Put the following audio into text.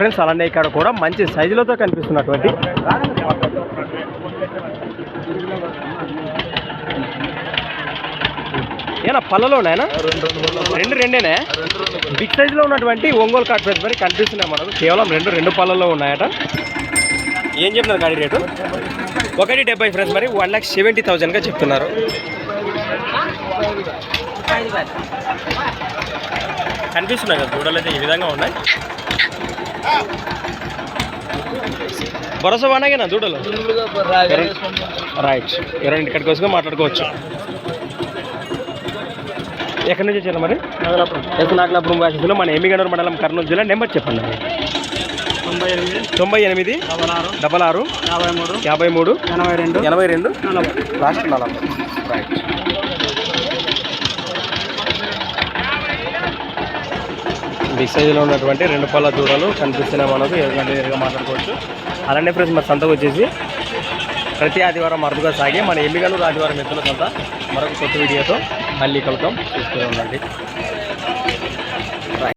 Friends అలానే ఇక్కడ కూడా మంచి సైజులతో కనిపిస్తున్నటువంటి ఏనా పళ్ళలోనేనా? రెండు రెండేనే? బిగ్ సైజులో ఉన్నటువంటి ఒంగోలు కాట్ పెద్ద మరి కనిపిస్తున్నాయి మనకు. కేవలం రెండు రెండు పళ్ళలో ఉన్నాయట. ఏం చెప్తున్నారు గాడి రేటు? ఒకటి డెబ్బై ఫ్రెండ్స్ మరి వన్ ల్యాక్ సెవెంటీ థౌజండ్గా చెప్తున్నారు. కనిపిస్తున్నాయి కదా దూడలు అయితే ఈ విధంగా ఉన్నాయి. భరోసా బాగానేనా దూడలు రైట్. ఎవరైనా ఇక్కడికి వచ్చి మాట్లాడుకోవచ్చు. ఎక్కడి నుంచి వచ్చారు మరి? ఎస్ నాగలాపురం వాసిలో మన ఎమ్మిగనూరు మండలం కర్నూలు జిల్లా నెంబర్ చెప్పండి. తొంభై ఎనిమిది తొంభై ఎనిమిది డబల్ ఆరు డబల్ ఆరు యాభై మూడు యాభై మూడు ఎనభై రెండు ఎనభై రెండు. లాస్ట్ నలభై రైట్ బిగ్ సైజులో ఉన్నటువంటి రెండు పళ్ళ దూడలు కనిపిస్తున్నాయి మనకు. ఎందుకంటే ఎదురుగా మాట్లాడుకోవచ్చు. అలానే ఫ్రెండ్స్ మన సంతకు వచ్చేసి ప్రతి ఆదివారం అరుదుగా సాగి మన ఎమ్మిగనూరు ఆదివారం ఎత్తుల సంత. మరొక కొత్త వీడియోతో మళ్ళీ కలుద్దాం. చూస్తూ ఉండండి.